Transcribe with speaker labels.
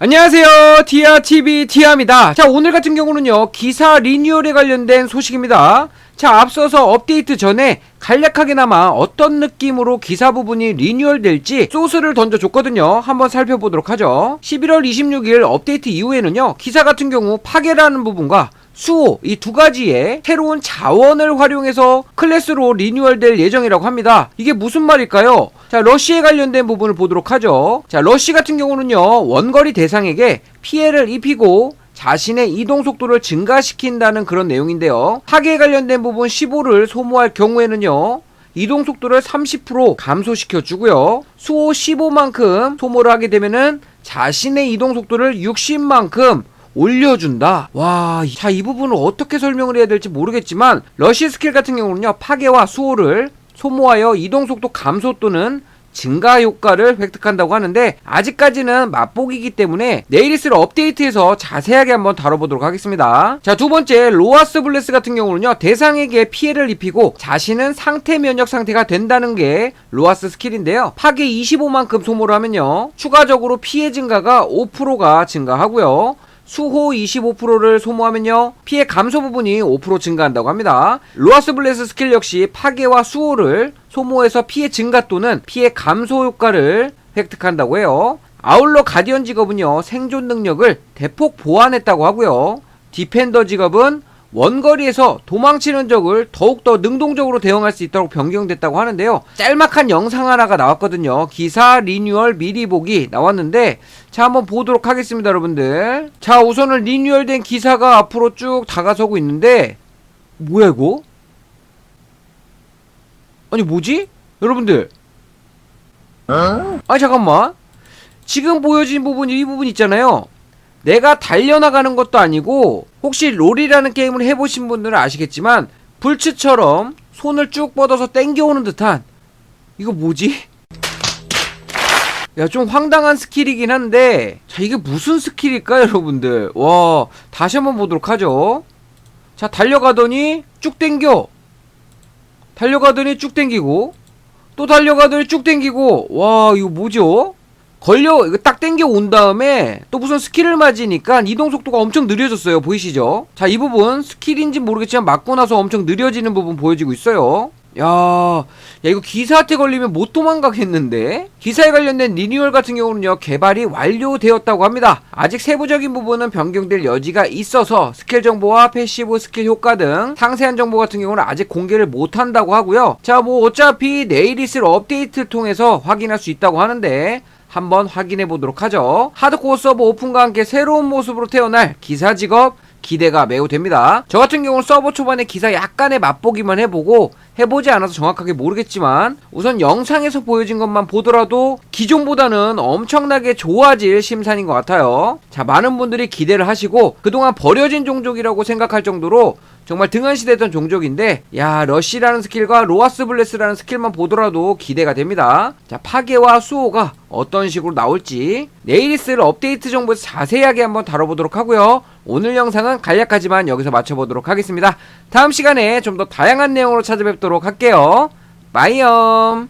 Speaker 1: 안녕하세요. 디아TV 디아입니다. 자 오늘 같은 경우는요 기사 리뉴얼에 관련된 소식입니다. 자 앞서서 업데이트 전에 간략하게나마 어떤 느낌으로 기사 부분이 리뉴얼 될지 소스를 던져줬거든요. 한번 살펴보도록 하죠. 11월 26일 업데이트 이후에는요 기사 같은 경우 파괴라는 부분과 수호 이 두 가지의 새로운 자원을 활용해서 클래스로 리뉴얼될 예정이라고 합니다. 이게 무슨 말일까요? 자, 러쉬에 관련된 부분을 보도록 하죠. 자, 러쉬 같은 경우는요, 원거리 대상에게 피해를 입히고 자신의 이동 속도를 증가시킨다는 그런 내용인데요. 파괴에 관련된 부분 15를 소모할 경우에는요, 이동 속도를 30% 감소시켜 주고요. 수호 15만큼 소모를 하게 되면은 자신의 이동 속도를 60만큼 올려준다. 와, 자, 이 부분을 어떻게 설명을 해야 될지 모르겠지만, 러시 스킬 같은 경우는요, 파괴와 수호를 소모하여 이동 속도 감소 또는 증가 효과를 획득한다고 하는데 아직까지는 맛보기이기 때문에 있을 업데이트에서 자세하게 한번 다뤄보도록 하겠습니다. 자, 두 번째 로아스 블레스 같은 경우는요. 대상에게 피해를 입히고 자신은 상태 면역 상태가 된다는 게 로아스 스킬인데요. 파괴 25만큼 소모를 하면요. 추가적으로 피해 증가가 5%가 증가하고요. 수호 25%를 소모하면요 피해 감소 부분이 5% 증가한다고 합니다. 로아스 블레스 스킬 역시 파괴와 수호를 소모해서 피해 증가 또는 피해 감소 효과를 획득한다고 해요. 아울러 가디언 직업은요 생존 능력을 대폭 보완했다고 하고요. 디펜더 직업은 원거리에서 도망치는 적을 더욱더 능동적으로 대응할 수 있도록 변경됐다고 하는데요. 짤막한 영상 하나가 나왔거든요. 기사 리뉴얼 미리 보기 나왔는데 자 한번 보도록 하겠습니다 여러분들. 자 우선은 리뉴얼된 기사가 앞으로 쭉 다가서고 있는데 뭐야 이거? 아니 뭐지? 여러분들 아 잠깐만 지금 보여진 부분 이 부분 있잖아요 내가 달려나가는 것도 아니고 혹시 롤이라는 게임을 해보신 분들은 아시겠지만 불츠처럼 손을 쭉 뻗어서 땡겨오는 듯한 이거 뭐지? 야 좀 황당한 스킬이긴 한데 자 이게 무슨 스킬일까 여러분들 와 다시 한번 보도록 하죠 자 달려가더니 쭉 땡겨 달려가더니 쭉 땡기고 또 달려가더니 쭉 땡기고 와 이거 뭐죠? 걸려 이거 딱 땡겨 온 다음에 또 무슨 스킬을 맞으니까 이동 속도가 엄청 느려졌어요 보이시죠? 자 이 부분 스킬인지 모르겠지만 맞고 나서 엄청 느려지는 부분 보여지고 있어요. 야, 야 이거 기사한테 걸리면 못 도망가겠는데? 기사에 관련된 리뉴얼 같은 경우는요 개발이 완료되었다고 합니다. 아직 세부적인 부분은 변경될 여지가 있어서 스킬 정보와 패시브 스킬 효과 등 상세한 정보 같은 경우는 아직 공개를 못한다고 하고요. 자 뭐 어차피 내일 있을 업데이트를 통해서 확인할 수 있다고 하는데 한번 확인해 보도록 하죠. 하드코어 서버 오픈과 함께 새로운 모습으로 태어날 기사 직업 기대가 매우 됩니다. 저 같은 경우는 서버 초반에 기사 약간의 맛보기만 해보고 해보지 않아서 정확하게 모르겠지만 우선 영상에서 보여진 것만 보더라도 기존보다는 엄청나게 좋아질 심산인 것 같아요. 자, 많은 분들이 기대를 하시고 그동안 버려진 종족이라고 생각할 정도로 정말 등한시대던 종족인데 야 러쉬라는 스킬과 로아스 블레스라는 스킬만 보더라도 기대가 됩니다. 자 파괴와 수호가 어떤 식으로 나올지 있을 업데이트 정보에서 자세하게 한번 다뤄보도록 하고요. 오늘 영상은 간략하지만 여기서 마쳐보도록 하겠습니다. 다음 시간에 좀 더 다양한 내용으로 찾아뵙도록 할게요. 바이엄